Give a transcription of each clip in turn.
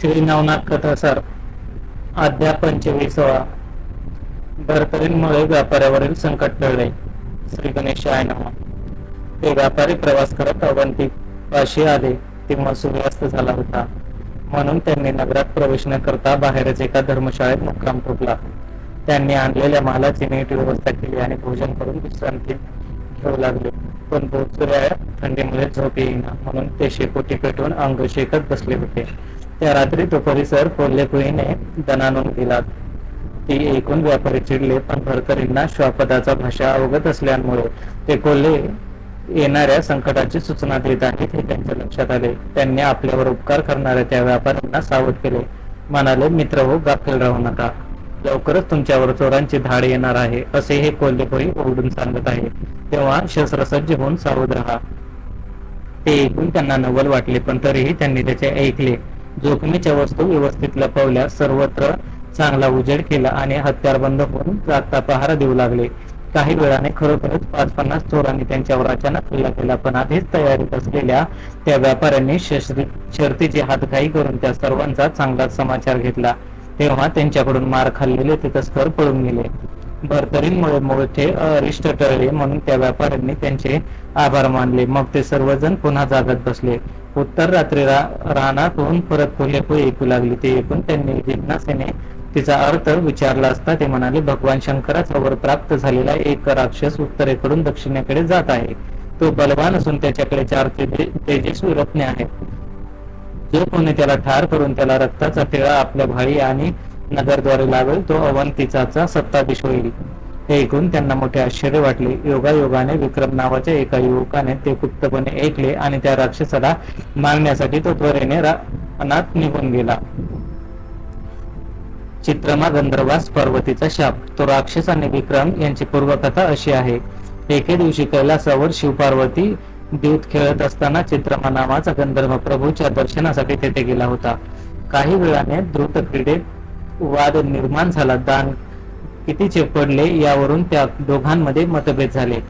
श्री नवनाथ कथासार अध्याय पंचवीसवा. भरतरींमुळे व्यापाऱ्यावरील संकट टळले. श्री गणेशाय नमः. ते व्यापारी प्रवास करत अवंती पाशी आले. तेव्हा सूर्यास्त झाला होता. म्हणून त्यांनी नगरात प्रवेश न करता बाहेरच एका धर्मशाळेत मुक्काम ठोकला. त्यांनी आणलेल्या मालाची नीट व्यवस्था केली आणि भोजन करून विश्रांती घेऊ लागले. पण भोजपुऱ्या थंडीमुळे झोप येईना. म्हणून ते शेकोटी पेटवून अंग शेकत बसले होते. त्या रात्री तो परिसर कोल्हेपुईने दणानून गेला ती ऐकून व्यापारी चिडले पण भरकरींना श्वापदाचा भाषा अवगत असल्यामुळे ते कोल्हे येणाऱ्या संकटाची सूचना देत आहेत हे त्यांच्या लक्षात आले. त्यांनी आपल्यावर उपकार करणाऱ्या त्या व्यापाऱ्यांना सावध केले. म्हणाले मित्र हो गाफील राहू नका. लवकरच तुमच्यावर चोरांची धाड येणार आहे असे हे कोल्हेपुरी ओरडून सांगत आहे. तेव्हा शस्त्रसज्ज होऊन सावध राहा. ते ऐकून त्यांना नवल वाटले पण तरीही त्यांनी त्याचे ऐकले. जोखमीच्या वस्तू व्यवस्थित लपवल्या सर्वत्र चांगला उजेड केला आणि हत्यार बंद होऊन जागता पहारा देऊ लागले. काही वेळाने खरोखरच पाच पन्नास चोरांनी त्यांच्यावर अचानक हल्ला केला पण आधीच तयारीत असलेल्या त्या व्यापाऱ्यांनी शर्तीची हातघाई करून त्या सर्वांचा चांगला समाचार घेतला. तेव्हा त्यांच्याकडून मार खाल्लेले ते तस्कर पळून गेले. भरतरींमुळे मोठे अरिष्ट टळले. म्हणून त्या व्यापाऱ्यांनी त्यांचे आभार मानले. मग ते सर्वजण पुन्हा जागत बसले. उत्तर रात्री रा रानातून परत कोल्हेपुळे ऐकू लागली. ते ऐकून त्यांनी जिज्ञासेने तिचा अर्थ विचारला असता ते म्हणाले भगवान शंकराचा वर प्राप्त झालेला एक राक्षस उत्तरेकडून दक्षिणेकडे जात आहे. तो बलवान असून त्याच्याकडे चार तेजस्वी रत्ने आहेत. जो कोणी त्याला ठार करून त्याला रक्ताचा टिळा आपल्या भाई आणि नगरद्वारे लागेल तो अवंतिचाचा सत्ताधीश होईल. हे ऐकून त्यांना मोठे आश्चर्य वाटले. योगायोगाने विक्रम नावाच्या एका युवकाने ते गुप्तपणे ऐकले आणि त्या राक्षसाला मारण्यासाठी तो त्वरेने अनाथ निघून गेला. चित्रमा गंधर्वास पर्वतीचा शाप. तो राक्षस आणि विक्रम यांची पूर्वकथा अशी आहे. एके दिवशी कैलासावर शिवपार्वती दूत खेळत असताना चित्रमा नावाचा गंधर्व प्रभूच्या दर्शनासाठी तेथे गेला होता. काही वेळाने द्रुत क्रीडेत वाद निर्माण झाला. दान कितीचे पडले यावरून त्या दोघांमध्ये मतभेद झाले.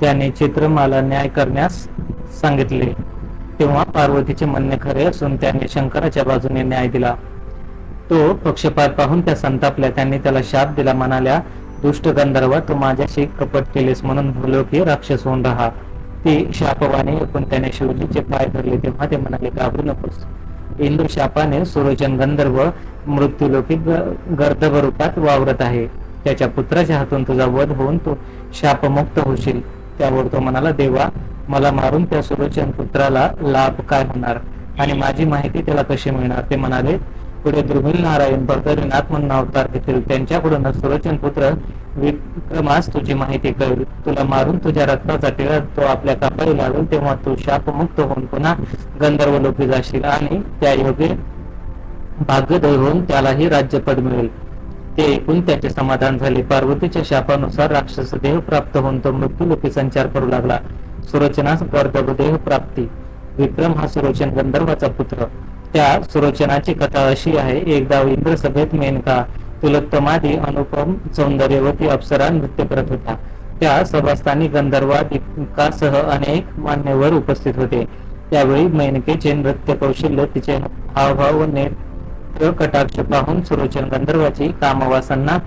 त्याने चित्रमाला न्याय करण्यास सांगितले. तेव्हा पार्वतीचे म्हणणे खरे असून त्याने शंकराच्या बाजूने न्याय दिला. तो पक्षपात पाहून त्या संतापल्या. त्यांनी त्याला शाप दिला. म्हणाल्या दुष्ट गंधर्व तू माझ्याशी कपट केलेस म्हणून भूलो की राक्षस होऊन राहा. ती शापवाने पण त्याने शिवजीचे पाय धरले. तेव्हा ते म्हणाले घाबरू नकोस. इंदू शापाने सुरोचन गंधर्व मृत्यूलोकी ग- गर्दभ रूपात वावरत आहे. त्याच्या पुत्राच्या हातून तुझा वध होऊन तो शापमुक्त होशील. त्यावर तो म्हणाला देवा मला मारून त्या सुरोचन पुत्राला लाभ काय होणार? आणि माझी माहिती त्याला कशी मिळणार? ते म्हणाले पुढे दुर्मिल नारायण बर्दरीनाथ म्हणून अवतार घेतील. त्यांच्याकडून सुरोचन पुत्र विक्रमास तुझी माहिती कळेल. तुला मारून तुझ्या रक्ताचा टिळा तो आपल्या कपाळी लागेल तेव्हा तू शापमुक्त होऊन पुन्हा गंधर्व लोकी जाशील आणि त्या योगे भाग्योदय होऊन त्यालाही राज्यपद मिळेल. ते ऐकून त्याचे समाधान झाले. पार्वतीच्या शापानुसार राक्षस देह प्राप्त होऊन तो मृत्यूलोकी संचार करू लागला. सुरोचनास गर्दभ देह प्राप्ती. विक्रम हा सुरोचन गंधर्वाचा पुत्र. त्या सुरोचनाची कथा अशी आहे एकदा इंद्र सभेत मेनका तुलोत्तमादी अनुपम सौंदर्यवती अप्सरा नृत्य करत होता त्या सभास्थानी गंधर्वादिकासह अनेक मान्यवर उपस्थित होते. त्यावेळी मेनकेचे नृत्य कौशल्य तिचे हावभाव व कटाक्ष पाहून सुरोचन गंधर्वाची कामवासांना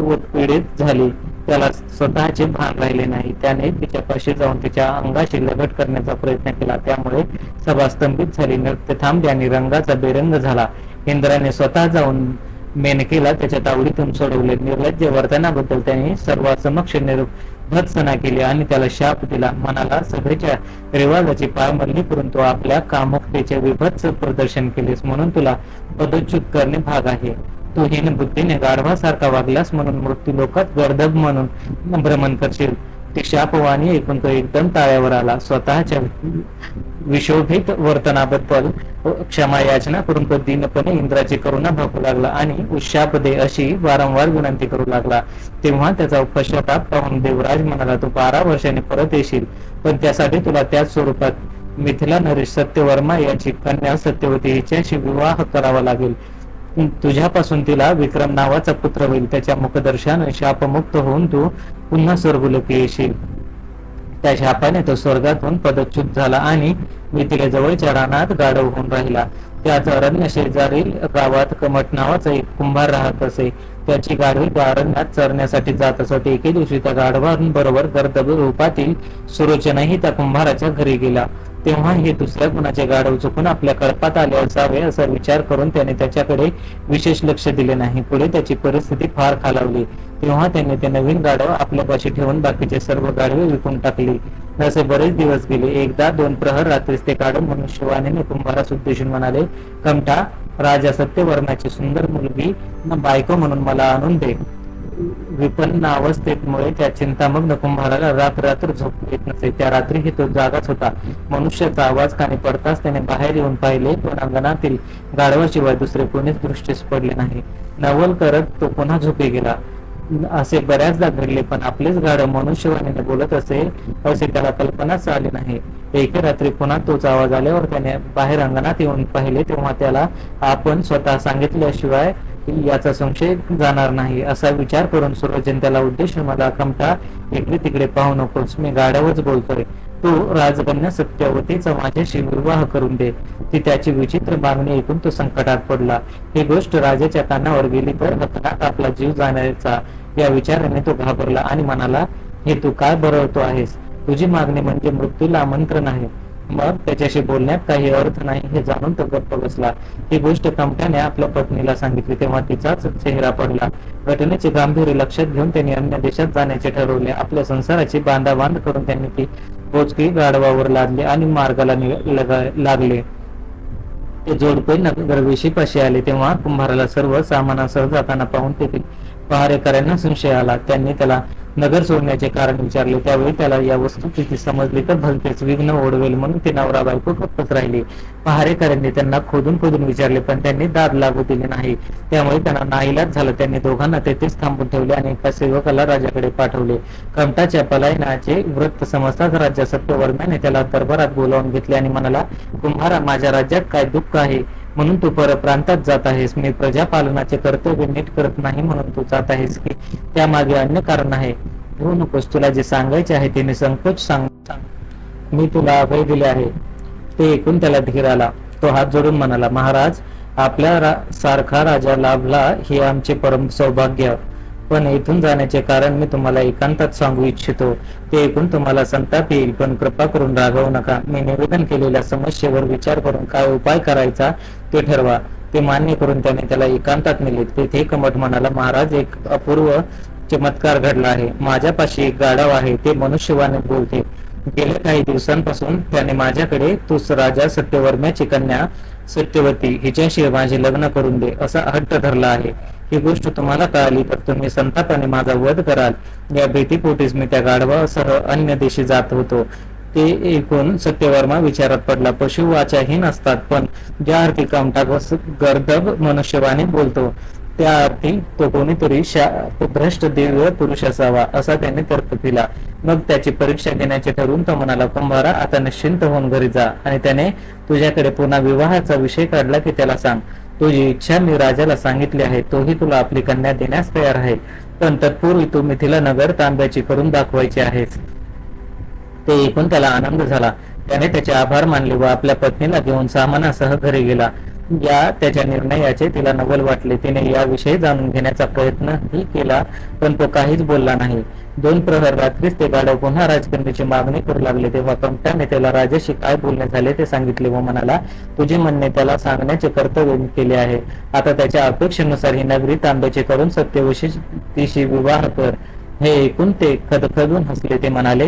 उत्पीडित झाली. त्याला स्वतःचे भान राहिले नाही. त्याने तिच्यापाशी जाऊन तिच्या अंगाशी लगट करण्याचा प्रयत्न केला. त्यामुळे सभा स्तंभित झाली. नृत्य थांबले आणि रंगाचा बेरंग झाला. इंद्राने स्वतः जाऊन मेनकेला त्याच्या तावडीतून सोडवले. निर्लज्ज वर्तनाबद्दल त्याने सर्वांसमक्ष भत्सना केली आणि त्याला शाप दिला. मनाला सभेच्या रिवाजाची पायमल्ली करून तो आपल्या कामुकतेचे विभत्स प्रदर्शन केलेस म्हणून तुला पदच्युत करणे भाग आहे. तू हीन बुद्धीने गाढवासारखा वागलास म्हणून मृत्यू लोकात गर्दभ म्हणून भ्रमण करशील. ते शापवाणी ऐकून तो एकदम ताळ्यावर आला. स्वतःच्या विशोभित वर्तनाबद्दल क्षमा याचना करून तो दिनपणे इंद्राची करुणा भागू लागला आणि उशाप दे अशी वारंवार विनंती करू लागला. तेव्हा त्याचा पश्चाताप पाहून देवराज म्हणाला तू बारा वर्षाने परत येशील पण त्यासाठी तुला त्याच स्वरूपात मिथिला नरेश सत्यवर्मा याची कन्या सत्यवती हिच्याशी विवाह करावा लागेल. तुझ्यापासून तिला विक्रम नावाचा पुत्र होईल. त्याच्या मुखदर्शन शापमुक्त होऊन तू पुन्हा स्वर्गलोकी येशील. त्या शापाने तो स्वर्गातून पदच्युत झाला आणि मिथिले जवळच्या रानात गाढव होऊन राहिला. त्याच अरण्य शेजारील गावात कमट नावाचा एक कुंभार राहत असे. त्याची गाढवी त्या अरण्यात चरण्यासाठी जात असत. एके दिवशी त्या गाढवांबरोबर गर्दभ रूपातील सुरोचनाही त्या कुंभाराच्या घरी गेला. तेव्हा हे दुसऱ्या कुणाचे गाढव चुकून आपल्या कळपात आले असावे असा विचार करून त्याने त्याच्याकडे विशेष लक्ष दिले नाही. पुढे त्याची परिस्थिती फार खालावली. तेव्हा त्याने ते नवीन गाढव आपल्यापाशी ठेवून बाकीचे सर्व गाढवे विकून टाकली. असे बरेच दिवस गेले. एकदा दोन प्रहर रात्रीच ते गाढव शिवाने कुंभारास उद्देशून म्हणाले कमठा राजा सत्यवर्णाची सुंदर मुलगी बायको म्हणून मला आणून दे. विपन्न अवस्थेमुळे त्या चिंतामग्न कुंभाराला रात्र रात्र झोप येत नसे. त्या रात्रीही तो जागाच होता. मनुष्याचा आवाज कानी पडताच त्याने बाहेर येऊन पाहिले पण अंगणातील गाढवाशिवाय दुसरे कोणीच दृष्टीस पडले नाही. नवल करत तो पुन्हा झोपी गेला. असे बऱ्याचदा घडले पण आपलेच गाढव मनुष्यवाणीने बोलत असेल असे त्याला कल्पनाच आली नाही. एके रात्री पुन्हा तोच आवाज आल्यावर त्याने बाहेर अंगणात येऊन पाहिले तेव्हा त्याला आपण स्वतः सांगितल्याशिवाय याचा संशय जाणार नाही असा विचार करून सुरजन त्याला उद्देश मला कमटा इकडे तिकडे पाहू नकोस मी गाड्यावरच बोलतोय. तू राजकन्या सत्यवतीचा माझ्याशी विवाह करून दे. ती त्याची विचित्र मागणी ऐकून तो संकटात पडला. ही गोष्ट राजाच्या कानावर गेली तर हतनात आपला जीव जाण्याचा या विचाराने तो घाबरला आणि म्हणाला हे तू काय बरवतो आहेस? तुझी मागणी म्हणजे मृत्यूला आमंत्रण आहे. मग त्याच्याशी बोलण्यात काही अर्थ नाही हे जाणून तो गप्प बसला. ही गोष्ट कमट्याने आपल्या पत्नीला सांगितली तेव्हा तिचाच चेहरा पडला. घटनेचे गांभीर्य लक्षात घेऊन त्यांनी अन्य देशात जाण्याचे ठरवले. आपल्या संसाराची बांधाबांध करून त्यांनी ती बोचकी गाढवावर लादली आणि मार्गाला लागले. ते जोडपे नगरवेशी पाशी आले. तेव्हा कुंभाराला सर्व सामानासह जाताना पाहून तेथील पहारेकऱ्यांना संशय आला. त्यांनी त्याला नगर सोडण्याचे कारण विचारले त्यावेळी त्याला या वस्तुस्थिती समजली तर भलतेच विघ्न ओढवेल म्हणून ते नवरा बायको गप्पच राहिले. पहारेकऱ्यांनी त्यांना खोदून खोदून विचारले पण त्यांनी दाद लागू दिले नाही. त्यामुळे त्यांना नाईलाज झालं. त्यांनी दोघांना तेथेच थांबून ठेवले आणि एका सेवकाला राजाकडे पाठवले. कमटाच्या पलायनाचे वृत्त समजताच राजा सत्यवर्म्याने त्याला दरबारात बोलावून घेतले आणि म्हणाला कुंभारा माझ्या राज्यात काय दुःख आहे? म्हणून तू परप्रांतात जात आहेस. मी प्रजापालनाचे कर्तव्य नीट करत नाही म्हणून तू जात आहेस की त्यामागे अन्य कारण आहे. घेऊ नकोस तुला जे सांगायचे आहे ते निसंकोच सांग सांग. मी तुला अभय दिले आहे. ते ऐकून त्याला धीर आला. तो हात जोडून म्हणाला महाराज आपल्या रा, सारखा राजा लाभला हे आमचे परम सौभाग्य. पण इथून जाण्याचे कारण मी तुम्हाला एकांतात सांगू इच्छितो. ते ऐकून तुम्हाला संताप येईल पण कृपा करून रागवू नका. मी निवेदन केलेल्या समस्येवर विचार करून काय उपाय करायचा ते ठरवा. ते मान्य करून त्याने त्याला एकांतात नेले तेथे कमट म्हणाला महाराज एक अपूर्व चमत्कार घडला आहे. माझ्यापाशी एक गाढव आहे. ते मनुष्यवाने बोलते. गेल्या काही दिवसांपासून त्याने माझ्याकडे तूच राजा सत्यवर्म्याची कन्या सत्यवती हिच्याशी माझे लग्न करून दे असा हट्ट धरला आहे. ही गोष्ट तुम्हाला कळाली तर तुम्ही संतापाने माझा वध कराल. या भीतीपोटीस मी त्या गाढवासह अन्य देशी जात होतो. ते एकूण सत्यवर्मा विचारात पडला पशु वाचाहीन असतात पण ज्या अर्थी कामटा गर्दब मनुष्यवाने बोलतो त्या अर्थी तो कोणीतरी भ्रष्ट दिव्य पुरुष असावा असा त्याने तर्क दिला मग त्याची परीक्षा घेण्याचे ठरवून तो म्हणाला कुंभारा आता निश्चिंत होऊन घरी जा. आणि त्याने तुझ्याकडे पुन्हा विवाहाचा विषय काढला की त्याला सांग तुझी इच्छा मी राजाला सांगितली आहे तोही तुला आपली कन्या देण्यास तयार आहे. पण तत्पूर्वी तू मिथिला नगर तांब्याची करून दाखवायची आहेस. ते ऐकून त्याला आनंद झाला. त्याने त्याचे आभार मानले व आपल्या पत्नीला घेऊन सामानासह घरी गेला. या त्याच्या निर्णयाचे तिला नवल वाटले. तिने याविषयी जाणून घेण्याचा प्रयत्नही केला पण तो काहीच बोलला नाही. दोन प्रहर रात्रीच ते गाडव पुन्हा राजकन्याची मागणी करू लागले तेव्हा कमट्याने त्याला राजाशी काय बोलणे झाले ते सांगितले व म्हणाला तुझे म्हणणे त्याला सांगण्याचे कर्तव्य केले आहे. आता त्याच्या अपेक्षेनुसार ही नगरी तांब्याचे करून सत्यवशीशी विवाह कर. हे ऐकून ते खदखदून हसले. ते म्हणाले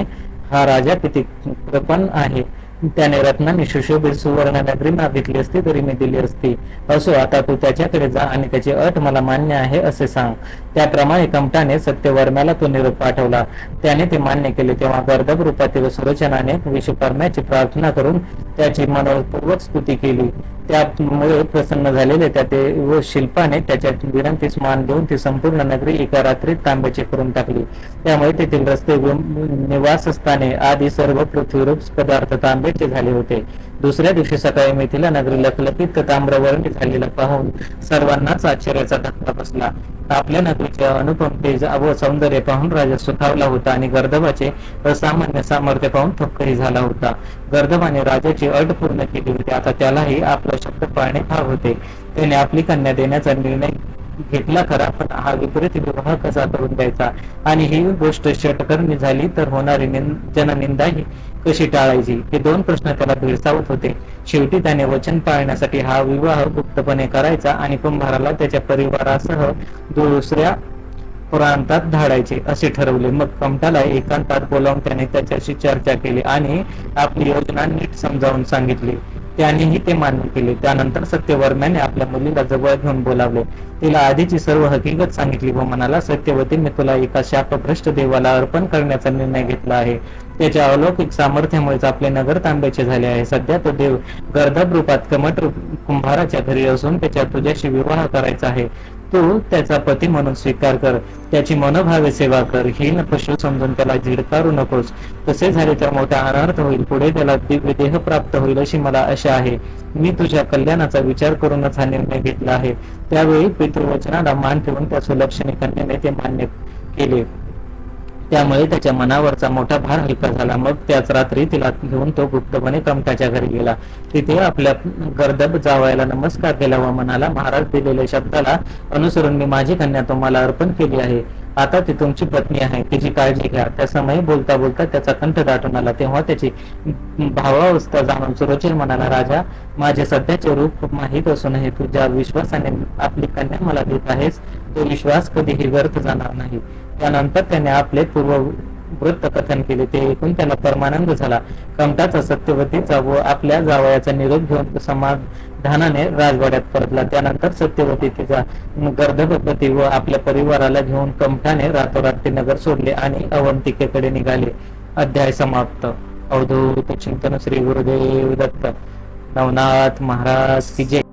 हा राजा किती कृपण आहे. त्याने रत्नांनी सुशोभित सुवर्ण नगरी मागितली असती तरी मी दिली असती. असो आता तू त्याच्याकडे जा आणि त्याची अट मला मान्य आहे असे सांग. त्याप्रमाणे कमटाने सत्यवर्म्याला तो निरोप पाठवला. त्याने ते मान्य केले तेव्हा गर्दभ रूपातील सुरचनाने विश्वकर्म्याची प्रार्थना करून त्याची मनोपूर्वक स्तुती केली. त्यामुळे प्रसन्न झालेले त्या ते व शिल्पाने त्याच्या विनंतीस मान देऊन ती संपूर्ण नगरी एका रात्रीत तांब्याची करून टाकली. त्यामुळे तेथील रस्ते व निवासस्थाने आदी सर्व पृथ्वीरूप पदार्थ तांब्याचे झाले होते. दुसऱ्या दिवशी सकाळी मिथिला नगरी कलपित ताम्रवर्ण झालेला पाहून सर्वांनाच आश्चर्याचा धक्का बसला. आपल्या नगरीचे अनुपम तेज व सौंदर्य पाहून राजा सुखावला होता आणि गर्दबाचे असामान्य सामर्थ्य पाहून थक्कही झाला होता. गर्दबाने राजाची अट पूर्ण केली होती. आता त्यालाही आपला शब्द पाळणे भाग होते. त्याने आपली कन्या देण्याचा निर्णय घेतला खरा पण हा विपरीत विवाह कसा करून द्यायचा? आणि ही गोष्ट षटकर्मी झाली तर होणारी जननिंदा ही कशी टाळायची? हे दोन प्रश्न त्याला भेडसावत होते. शेवटी त्याने वचन पाळण्यासाठी हा विवाह गुप्तपणे करायचा आणि कुंभाराला त्याच्या परिवारासह दुसऱ्या प्रांतात धाडायचे असे ठरवले. मग कमटाला एकांतात बोलावून त्याने त्याच्याशी चर्चा केली आणि आपली योजना नीट समजावून सांगितली. त्यांनीही ते मान्य केले. त्यानंतर सत्यवर्म्याने आपल्या मुलीला जवळ घेऊन बोलावले. तिला आधीची सर्व हकीकत सांगितली व म्हणाला सत्यवती मी तुला एका शापभ्रष्ट देवाला अर्पण करण्याचा निर्णय घेतला आहे. त्याच्या अलौकिक सामर्थ्यामुळेच आपले नगर तांब्याचे झाले आहे. सध्या तो देव गर्दभ रूपात कमट कुंभाराच्या घरी असून त्याच्या तुझ्याशी विवाह करायचा आहे. तू त्याचा पती म्हणून स्वीकार कर. त्याची मनोभावे सेवा कर. हीन पशु समजून त्याला झिडकारू नकोस. तसे झाले तर मोठा अनर्थ होईल. पुढे त्याला दिव्य देह प्राप्त होईल अशी मला आशा आहे. मी तुझ्या कल्याणाचा विचार करूनच हा निर्णय घेतला आहे. त्यावेळी पितृवचनाला मान ठेवून त्या सुलक्षणी कन्याने ते मान्य केले. त्यामुळे त्याच्या मनावरचा मोठा भार हलका झाला. मग त्याच रात्री तिला घेऊन तो गुप्तपणे कमटाच्या घरी गेला. तिथे आपल्या गर्दब जावायला नमस्कार केला व म्हणाला महाराज दिलेल्या शब्दाला अनुसरून मी माझी कन्या तुम्हाला अर्पण केली आहे. आता ती तुमची पत्नी आहे. तिची काळजी घ्या. त्या समयी बोलता बोलता त्याचा कंठ दाटून आला. तेव्हा त्याची भावावस्था जाणून सुरोचिर म्हणाला राजा माझे सध्याचे रूप माहीत असूनही तुझ्या विश्वासाने आपली कन्या मला देत आहेस. तो विश्वास कधीही व्यर्थ जाणार नाही. त्यानंतर त्याने आपले पूर्व वृत्त कथन केले. ते ऐकून त्याला परमानंद झाला. कमटाचा सत्यवतीचा व आपल्या जावयाचा निरोप घेऊन समाधानाने राजवाड्यात परतला. त्यानंतर सत्यवती तिचा गर्भपती व आपल्या परिवाराला घेऊन कमठाने रातोरात ते नगर सोडले आणि अवंतिकेकडे निघाले. अध्याय समाप्त. अवधूत चिंतन श्री गुरुदेव दत्त. नवनाथ महाराज की जय.